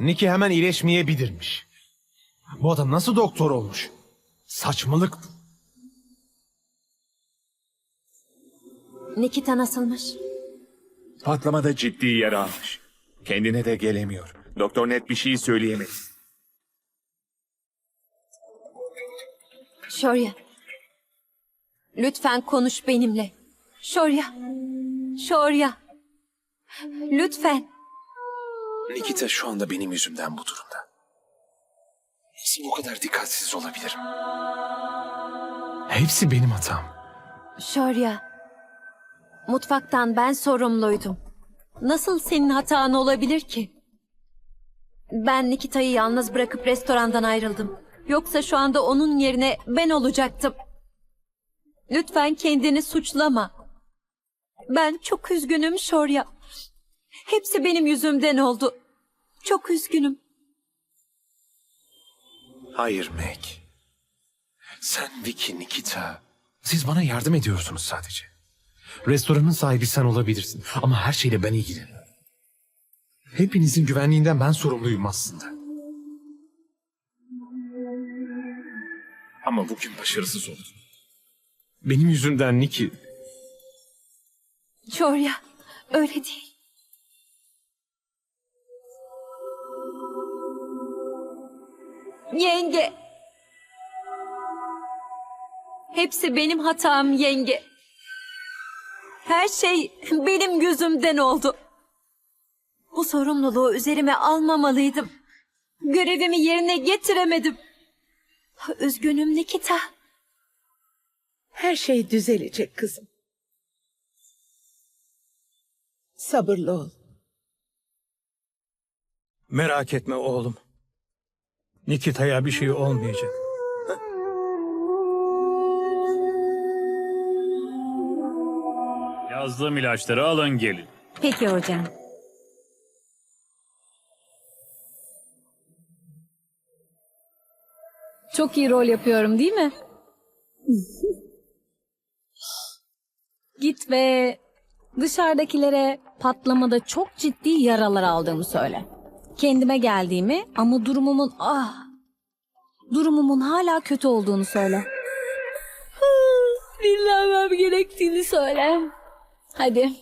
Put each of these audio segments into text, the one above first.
Nicky hemen iyileşmeyebilirmiş. Bu adam nasıl doktor olmuş? Saçmalık. Nikita nasılmış? Patlamada ciddi yara almış. Kendine de gelemiyor. Doktor net bir şey söyleyemedi. Şorya. Lütfen konuş benimle. Şorya. Şorya. Lütfen. Nikita şu anda benim yüzümden bu durumda. Nasıl bu kadar dikkatsiz olabilirim? Hepsi benim hatam. Şorya. Mutfaktan ben sorumluydum. Nasıl senin hatan olabilir ki? Ben Nikita'yı yalnız bırakıp restorandan ayrıldım. Yoksa şu anda onun yerine ben olacaktım. Lütfen kendini suçlama. Ben çok üzgünüm Şorya. Hepsi benim yüzümden oldu. Çok üzgünüm. Hayır Meg. Sen, Vicky, Nikita. Siz bana yardım ediyorsunuz sadece. Restoranın sahibi sen olabilirsin. Ama her şeyle ben ilgileniyorum. Hepinizin güvenliğinden ben sorumluyum aslında. Ama bugün başarısız oldum. Benim yüzümden Niki. Şorya, öyle değil. Yenge. Hepsi benim hatam yenge. Her şey benim yüzümden oldu. Bu sorumluluğu üzerime almamalıydım. Görevimi yerine getiremedim. Üzgünüm Nikita. Her şey düzelecek kızım. Sabırlı ol. Merak etme oğlum. Nikita'ya bir şey olmayacak. Yazdığım ilaçları alın gelin. Peki hocam. Çok iyi rol yapıyorum değil mi? Git ve dışarıdakilere patlamada çok ciddi yaralar aldığımı söyle. Kendime geldiğimi ama durumumun ah durumumun hala kötü olduğunu söyle. Dinlenmem gerektiğini söyle. Hadi.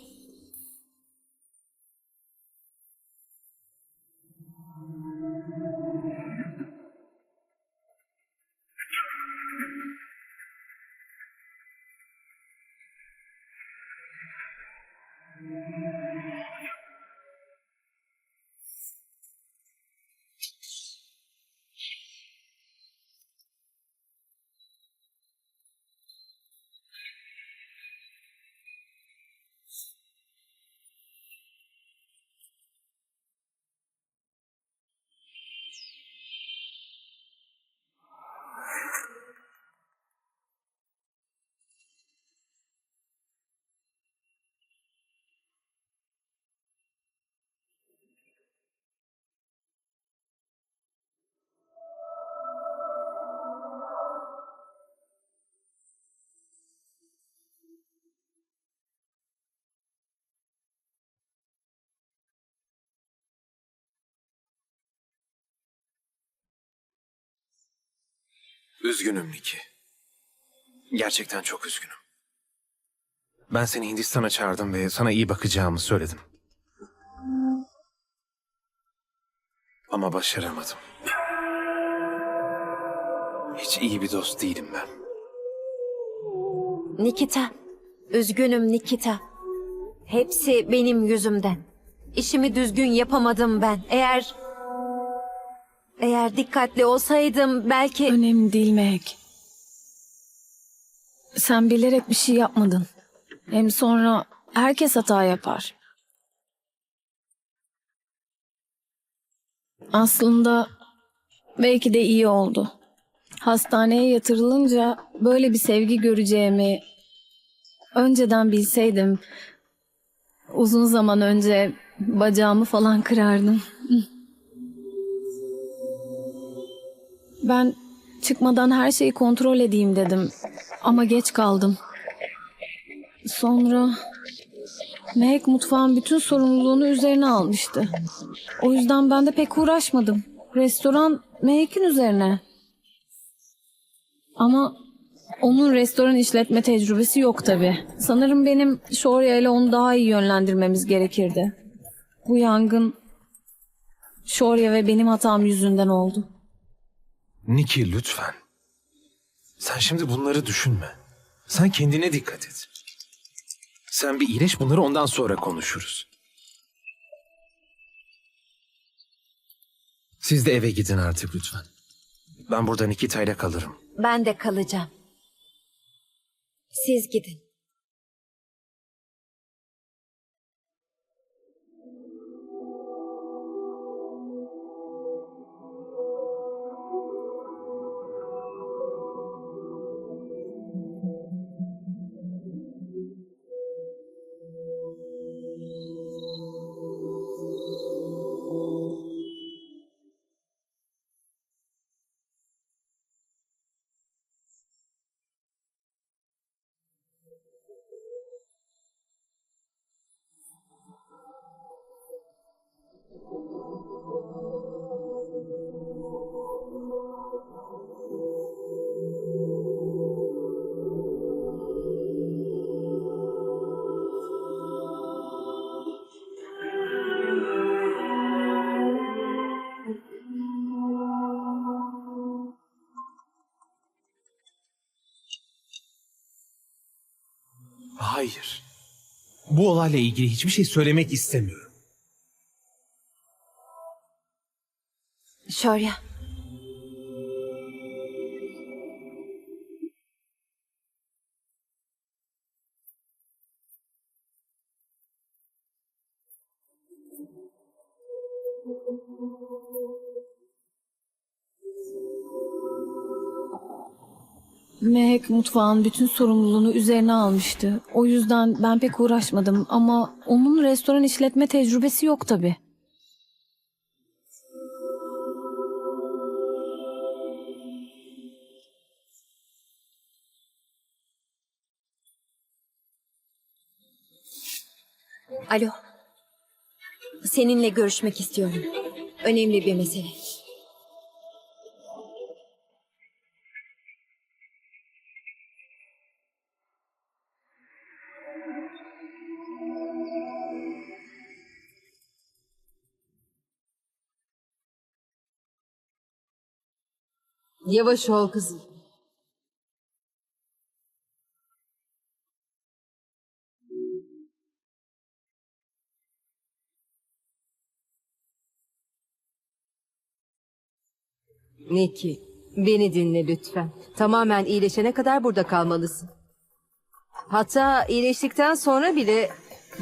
Üzgünüm Niki. Gerçekten çok üzgünüm. Ben seni Hindistan'a çağırdım ve sana iyi bakacağımı söyledim. Ama başaramadım. Hiç iyi bir dost değilim ben. Nikita. Üzgünüm Nikita. Hepsi benim yüzümden. İşimi düzgün yapamadım ben. Eğer... Eğer dikkatli olsaydım belki... Önemli değil Meg. Sen bilerek bir şey yapmadın. Hem sonra herkes hata yapar. Aslında belki de iyi oldu. Hastaneye yatırılınca böyle bir sevgi göreceğimi önceden bilseydim uzun zaman önce bacağımı falan kırardım. Ben çıkmadan her şeyi kontrol edeyim dedim. Ama geç kaldım. Sonra Mehek mutfağın bütün sorumluluğunu üzerine almıştı. O yüzden ben de pek uğraşmadım. Restoran Mehek'in üzerine. Ama onun restoran işletme tecrübesi yok tabii. Sanırım benim Şorya ile onu daha iyi yönlendirmemiz gerekirdi. Bu yangın Şorya ve benim hatam yüzünden oldu. Niki lütfen. Sen şimdi bunları düşünme. Sen kendine dikkat et. Sen bir iyileş bunları ondan sonra konuşuruz. Siz de eve gidin artık lütfen. Ben burada Nikita ile kalırım. ben de kalacağım. Siz gidin. Bu olayla ilgili hiçbir şey söylemek istemiyorum. Şorya. Mehek mutfağın bütün sorumluluğunu üzerine almıştı. O yüzden ben pek uğraşmadım ama onun restoran işletme tecrübesi yok tabii. Alo. Seninle görüşmek istiyorum. Önemli bir mesele. Yavaş ol kızım. Neki, beni dinle lütfen. Tamamen iyileşene kadar burada kalmalısın. Hatta iyileştikten sonra bile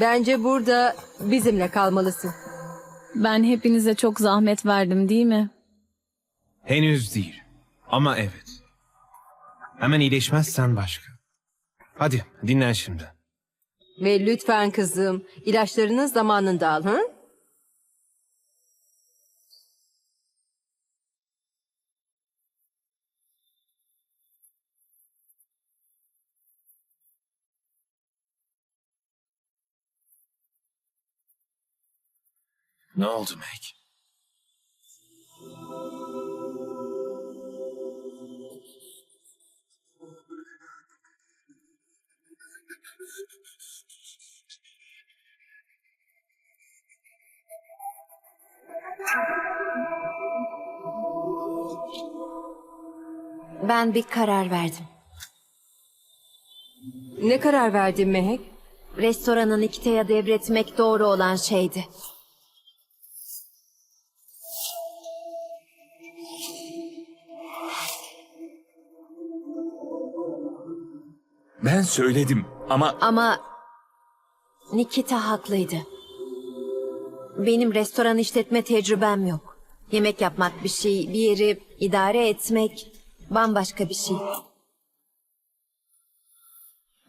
bence burada bizimle kalmalısın. Ben hepinize çok zahmet verdim değil mi? Henüz değil. Ama evet. Hemen iyileşmezsen başka. Hadi dinlen şimdi. Ve lütfen kızım, ilaçlarını zamanında al, hı? Ne oldu Meg? Ben bir karar verdim. Ne karar verdin Mehek? Restoranı Nikita'ya devretmek doğru olan şeydi. Ben söyledim ama Ama Nikita haklıydı. Benim restoran işletme tecrübem yok. Yemek yapmak bir şey, bir yeri idare etmek bambaşka bir şey.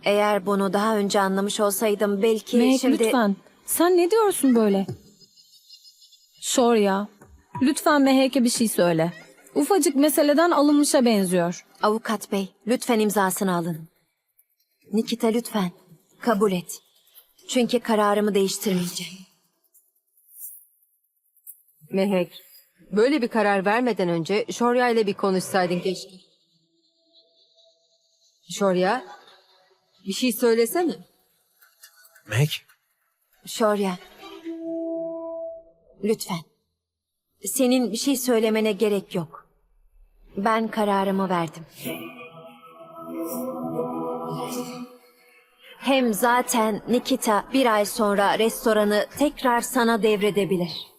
Eğer bunu daha önce anlamış olsaydım belki Mehek şimdi... lütfen. Sen ne diyorsun böyle? Şorya, lütfen Mehek'e bir şey söyle. Ufacık meseleden alınmışa benziyor. Avukat bey, lütfen imzasını alın. Nikita lütfen, kabul et. Çünkü kararımı değiştirmeyeceğim. Mehek, böyle bir karar vermeden önce Şorya ile bir konuşsaydın keşke. Şorya, bir şey söylesene. Meg, Şorya. Lütfen. Senin bir şey söylemene gerek yok. Ben kararımı verdim. Hem zaten Nikita bir ay sonra restoranı tekrar sana devredebilir.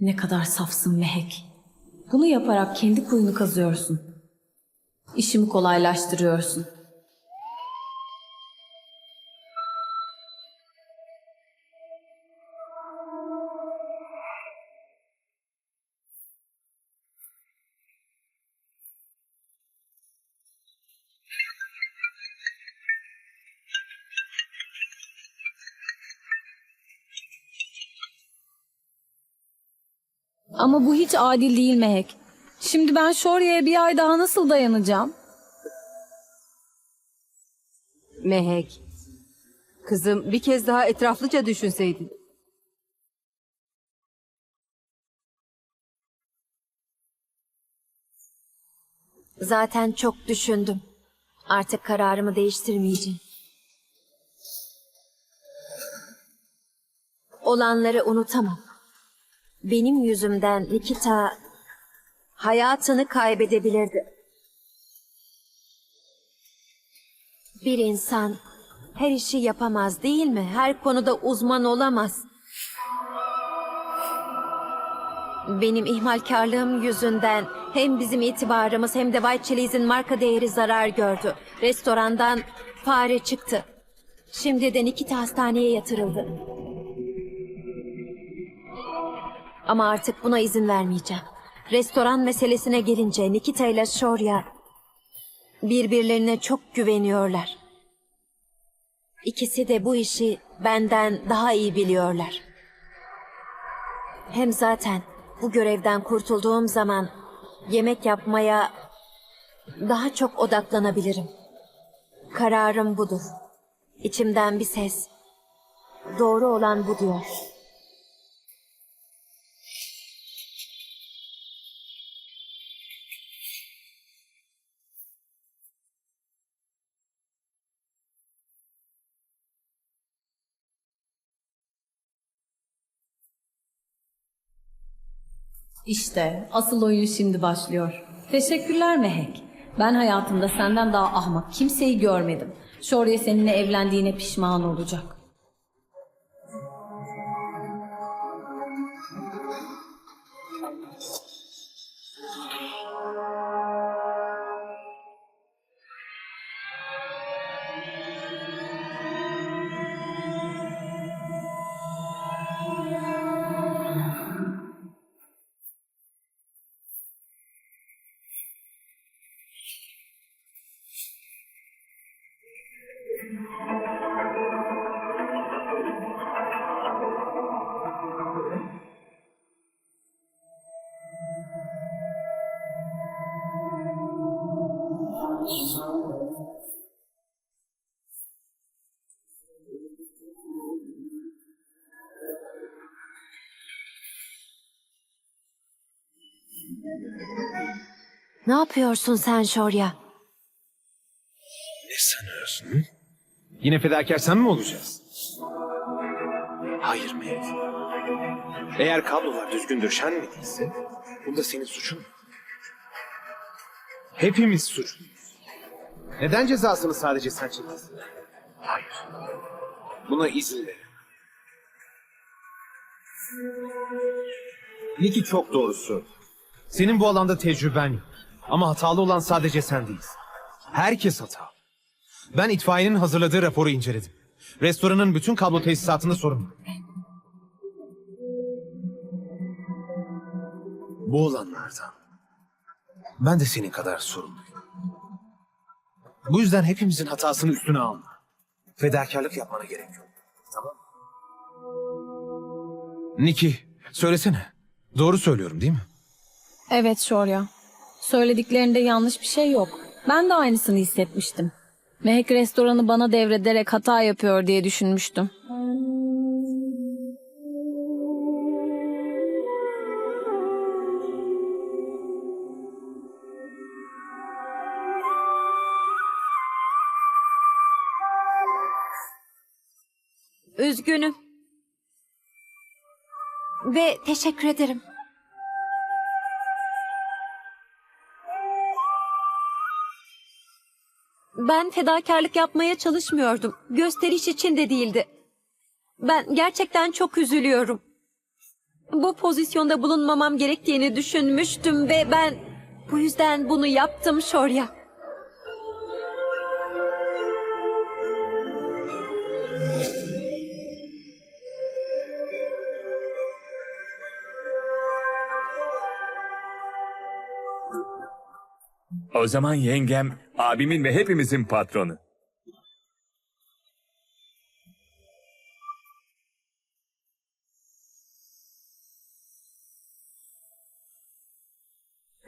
Ne kadar safsın Mehek. Bunu yaparak kendi kuyunu kazıyorsun. İşimi kolaylaştırıyorsun. Ama bu hiç adil değil Mehek. Şimdi ben Şorya'ya bir ay daha nasıl dayanacağım? Mehek, kızım bir kez daha etraflıca düşünseydin. Zaten çok düşündüm. Artık kararımı değiştirmeyeceğim. Olanları unutamam. Benim yüzümden Nikita hayatını kaybedebilirdi. Bir insan her işi yapamaz değil mi? Her konuda uzman olamaz. Benim ihmalkarlığım yüzünden hem bizim itibarımız hem de White Chili's'in marka değeri zarar gördü. Restorandan fare çıktı. Şimdi de Nikita hastaneye yatırıldı. Ama artık buna izin vermeyeceğim. Restoran meselesine gelince Nikita ile Shorya birbirlerine çok güveniyorlar. İkisi de bu işi benden daha iyi biliyorlar. Hem zaten bu görevden kurtulduğum zaman yemek yapmaya daha çok odaklanabilirim. Kararım budur. İçimden bir ses. Doğru olan bu diyor. İşte asıl oyun şimdi başlıyor. Teşekkürler Mehek. Ben hayatımda senden daha ahmak kimseyi görmedim. Şorya seninle evlendiğine pişman olacak. Ne yapıyorsun sen Şorya? ne sanıyorsun? hı? Yine fedakar sen mi olacağız? Hayır Meg. Eğer kablolar düzgün değilse, bunda senin suçun. yok. Hepimiz suçluyuz. Neden cezasını sadece sen çektin? Hayır. Buna izin ver. Niki çok doğrusu. Senin bu alanda tecrüben yok. Ama hatalı olan sadece sen değilsin. Herkes hatalı. Ben itfaiyenin hazırladığı raporu inceledim. Restoranın bütün kablo tesisatında sorun var. Bu olanlardan ben de senin kadar sorumluyum. Bu yüzden hepimizin hatasını üstüne alma. Fedakarlık yapmana gerek yok. Tamam mı? Niki, söylesene. Doğru söylüyorum değil mi? Evet Şorya. Söylediklerinde yanlış bir şey yok. Ben de aynısını hissetmiştim. Mehek restoranı bana devrederek hata yapıyor diye düşünmüştüm. Üzgünüm. Ve teşekkür ederim. Ben fedakarlık yapmaya çalışmıyordum. Gösteriş için de değildi. Ben gerçekten çok üzülüyorum. Bu pozisyonda bulunmamam gerektiğini düşünmüştüm ve ben bu yüzden bunu yaptım Şorya. O zaman yengem abimin ve hepimizin patronu.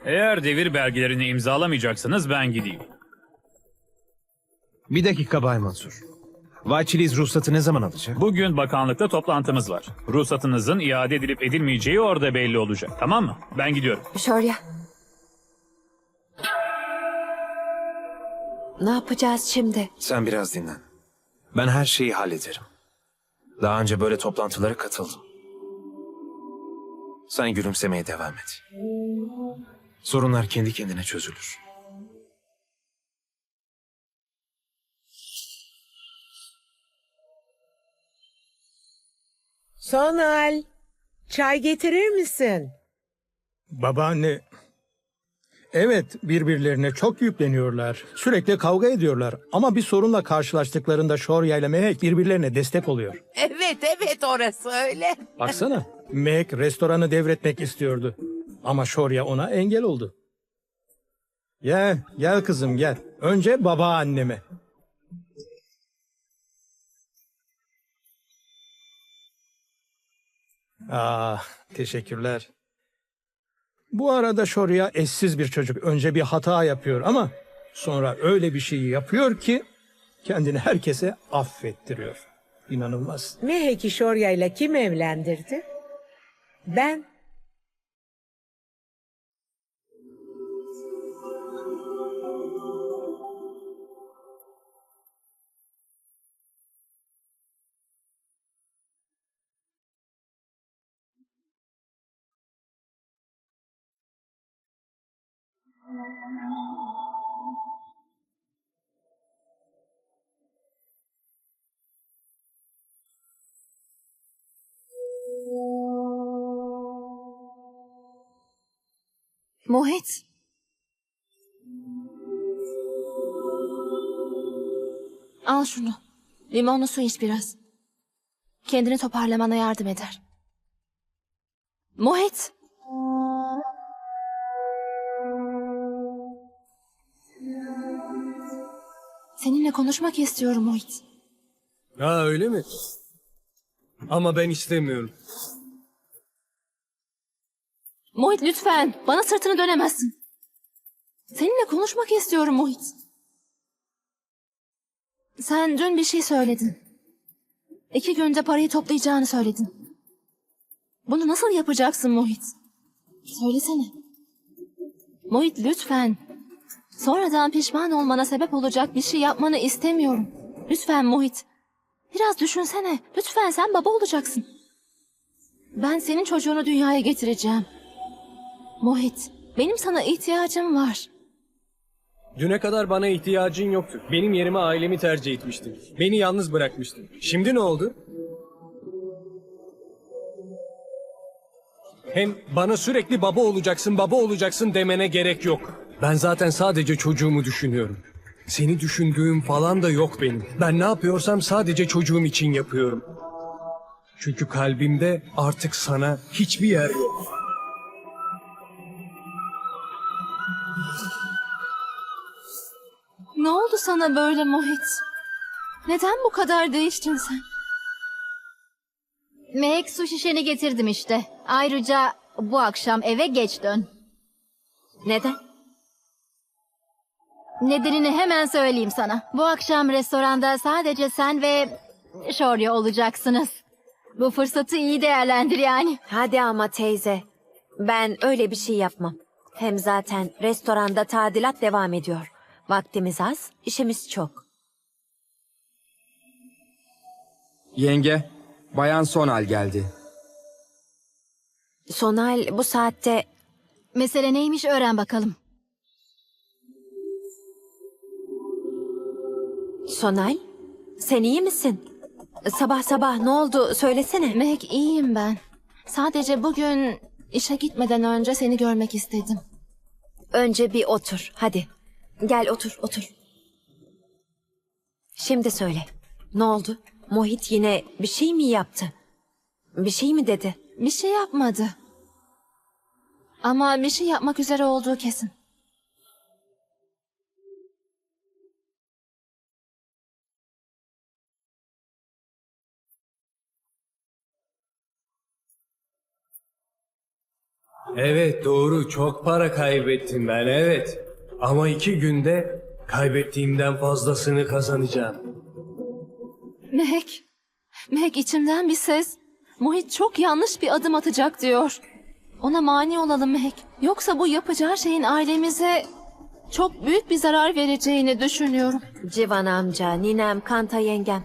Eğer devir belgelerini imzalamayacaksanız ben gideyim. Bir dakika Bay Mansur. Vayçiliz ruhsatı ne zaman alacak? Bugün bakanlıkta toplantımız var. Ruhsatınızın iade edilip edilmeyeceği orada belli olacak. Tamam mı? Ben gidiyorum. Şorya. Ne yapacağız şimdi? Sen biraz dinlen. Ben her şeyi hallederim. Daha önce böyle toplantılara katıldım. Sen gülümsemeye devam et. Sorunlar kendi kendine çözülür. Sonal, çay getirir misin? Babaanne... Evet birbirlerine çok yükleniyorlar. Sürekli kavga ediyorlar. Ama bir sorunla karşılaştıklarında Şorya ile Mehek birbirlerine destek oluyor. Evet, evet orası öyle. Baksana. Mehek restoranı devretmek istiyordu. Ama Şorya ona engel oldu. Gel, gel kızım gel. Önce babaanneme. Ah, teşekkürler. Bu arada Şorya eşsiz bir çocuk. Önce bir hata yapıyor ama sonra öyle bir şey yapıyor ki kendini herkese affettiriyor. İnanılmaz. Meheki Şorya ile kim evlendirdi? Ben. Mohit. Al şunu. Limonlu su iç biraz. Kendini toparlamana yardım eder. Mohit. Seninle konuşmak istiyorum Mohit. Ha öyle mi? Ama ben istemiyorum. Mohit lütfen. Bana sırtını dönemezsin. Seninle konuşmak istiyorum Mohit. Sen dün bir şey söyledin. İki günde parayı toplayacağını söyledin. Bunu nasıl yapacaksın Mohit? Söylesene. Mohit lütfen. Sonradan pişman olmana sebep olacak bir şey yapmanı istemiyorum. Lütfen Mohit. Biraz düşünsene. Lütfen sen baba olacaksın. Ben senin çocuğunu dünyaya getireceğim. Mohit, benim sana ihtiyacım var. Düne kadar bana ihtiyacın yoktu. Benim yerime ailemi tercih etmiştin. Beni yalnız bırakmıştın. Şimdi ne oldu? Hem bana sürekli baba olacaksın, baba olacaksın demene gerek yok. Ben zaten sadece çocuğumu düşünüyorum. Seni düşündüğüm falan da yok benim. Ben ne yapıyorsam sadece çocuğum için yapıyorum. Çünkü kalbimde artık sana hiçbir yer yok. Ne oldu sana böyle Mohit? Neden bu kadar değiştin sen? Mehek su şişeni getirdim işte. Ayrıca bu akşam eve geç dön. Neden? Nedenini hemen söyleyeyim sana. Bu akşam restoranda sadece sen ve Şorya olacaksınız. Bu fırsatı iyi değerlendir yani. Hadi ama teyze. Ben öyle bir şey yapmam. Hem zaten restoranda tadilat devam ediyor. Vaktimiz az, işimiz çok. Yenge, Bayan Sonal geldi. Sonal bu saatte Mesele neymiş öğren bakalım. Sonal, sen iyi misin? Sabah sabah ne oldu söylesene. Mehek iyiyim ben. Sadece bugün işe gitmeden önce seni görmek istedim. Önce bir otur, hadi. Gel otur, otur. Şimdi söyle. Ne oldu? Mohit yine bir şey mi yaptı? Bir şey mi dedi? Bir şey yapmadı. Ama bir şey yapmak üzere olduğu kesin. Evet doğru çok para kaybettim ben evet. Ama iki günde kaybettiğimden fazlasını kazanacağım. Mehek, Mehek içimden bir ses. Mohit çok yanlış bir adım atacak diyor. Ona mani olalım Mehek. Yoksa bu yapacağı şeyin ailemize çok büyük bir zarar vereceğini düşünüyorum. Civan amca, ninem, Kanta yengem.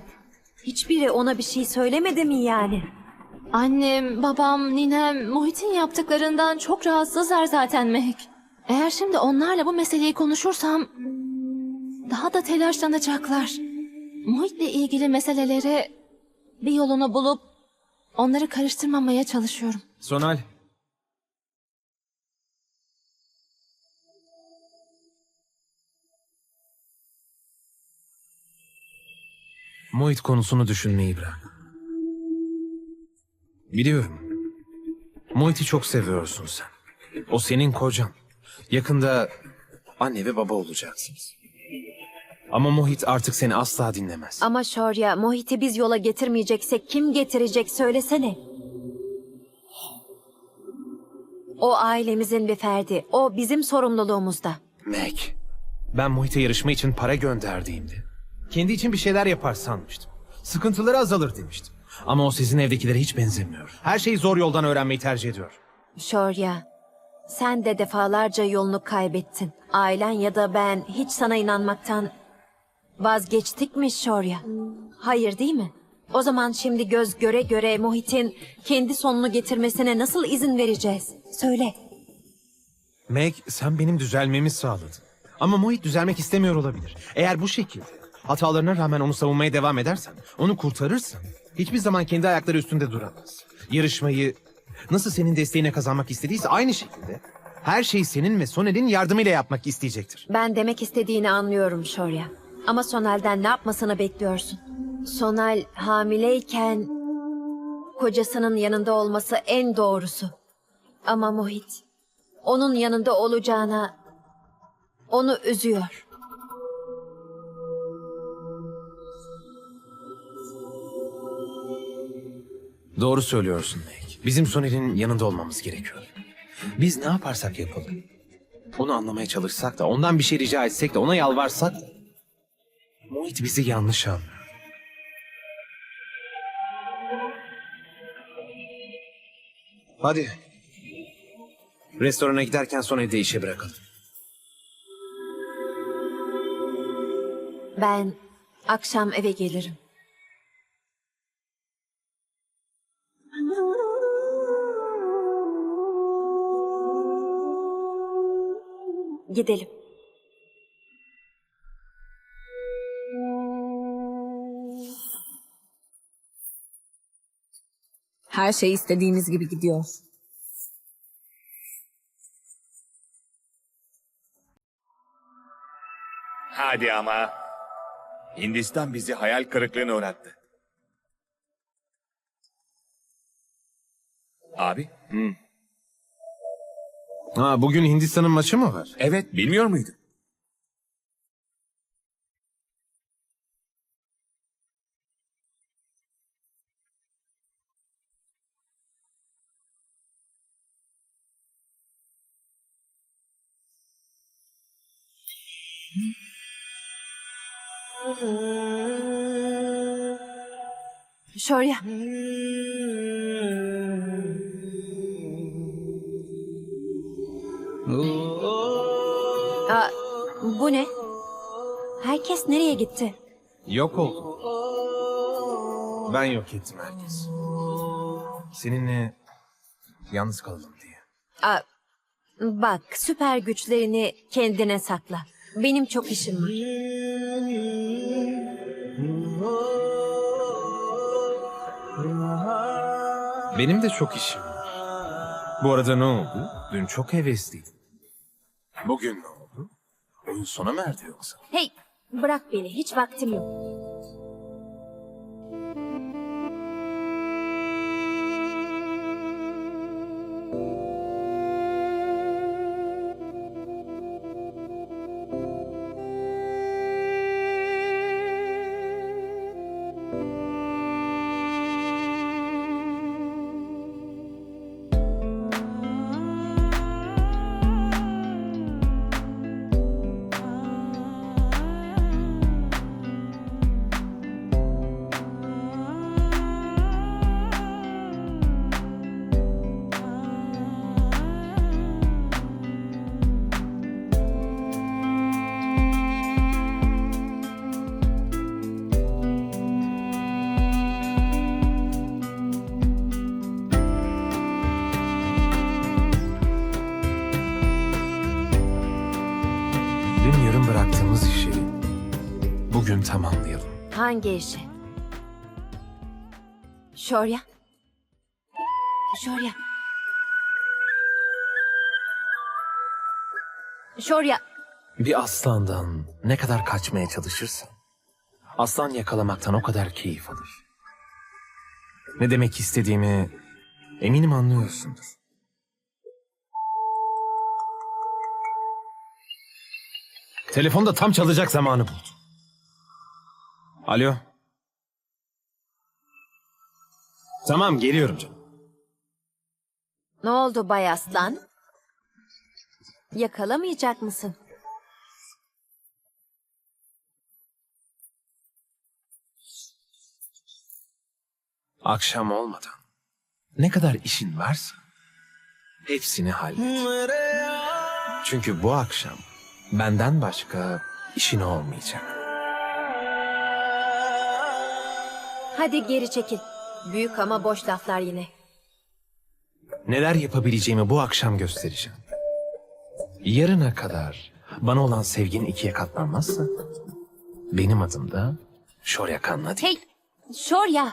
Hiçbiri ona bir şey söylemedi mi yani? Annem, babam, ninem Muhit'in yaptıklarından çok rahatsızlar zaten Mehek. Eğer şimdi onlarla bu meseleyi konuşursam daha da telaşlanacaklar. Muhit'le ilgili meselelere bir yolunu bulup onları karıştırmamaya çalışıyorum. Sonal. Muhit konusunu düşünmeyi bırak. Biliyorum. Muhit'i çok seviyorsun sen. O senin kocan. Yakında anne ve baba olacaksınız. Ama Muhit artık seni asla dinlemez. Ama Şorya, Mohit'i biz yola getirmeyeceksek kim getirecek söylesene. O ailemizin bir ferdi. O bizim sorumluluğumuzda. Meg, ben Muhit'e yarışma için para gönderdiğimde kendi için bir şeyler yapar sanmıştım. Sıkıntıları azalır demiştim. Ama o sizin evdekilere hiç benzemiyor. Her şeyi zor yoldan öğrenmeyi tercih ediyor. Şorya, sen de defalarca yolunu kaybettin. Ailen ya da ben hiç sana inanmaktan vazgeçtik mi Şorya? Hayır değil mi? O zaman şimdi göz göre göre Mohit'in kendi sonunu getirmesine nasıl izin vereceğiz? Söyle. Meg, sen benim düzelmemi sağladın. Ama Muhit düzelmek istemiyor olabilir. Eğer bu şekilde hatalarına rağmen onu savunmaya devam edersen, onu kurtarırsan hiçbir zaman kendi ayakları üstünde duramaz. Yarışmayı nasıl senin desteğine kazanmak istediyse aynı şekilde her şeyi senin ve Soner'in yardımıyla yapmak isteyecektir. Ben demek istediğini anlıyorum Şorya. Ama Sonal'den ne yapmasını bekliyorsun? Sonal hamileyken kocasının yanında olması en doğrusu. Ama Mohit onun yanında olacağına onu üzüyor. Doğru söylüyorsun Meg. Bizim Soner'in yanında olmamız gerekiyor. Biz ne yaparsak yapalım. Onu anlamaya çalışsak da, ondan bir şey rica etsek de, ona yalvarsak. Muhit bizi yanlış anlıyor. Hadi. Restorana giderken Soner'i de işe bırakalım. Ben akşam eve gelirim. Gidelim. Her şey istediğimiz gibi gidiyor. Hadi ama. Hindistan bizi hayal kırıklığına uğrattı. Abi. Hı. Ha, bugün Hindistan'ın maçı mı var? Evet, bilmiyor muydun? Şorya. Bu ne? Herkes nereye gitti? Yok oldu. Ben yok ettim herkes. Seninle yalnız kalalım diye. Aa, bak süper güçlerini kendine sakla. Benim çok işim var. Benim de çok işim var. Bu arada ne oldu? Dün çok hevesliydin. Bugün ne? Oyun sona mı erdi yoksa? Hey bırak beni hiç vaktim yok. Bıraktığımız işi bugün tamamlayalım. Hangi işi? Şorya. Şorya. Şorya. Bir aslandan ne kadar kaçmaya çalışırsan, aslan yakalamaktan o kadar keyif alır. Ne demek istediğimi eminim anlıyorsundur. Telefon da tam çalacak zamanı buldu. Alo. Tamam geliyorum canım. Ne oldu Bay Aslan? Yakalamayacak mısın? Akşam olmadan ne kadar işin varsa hepsini hallet. Çünkü bu akşam benden başka işin olmayacak. Hadi geri çekil. Büyük ama boş laflar yine. Neler yapabileceğimi bu akşam göstereceğim. Yarına kadar bana olan sevgin ikiye katlanmazsa benim adım da Şorya Kanla değil. Hey, Şorya.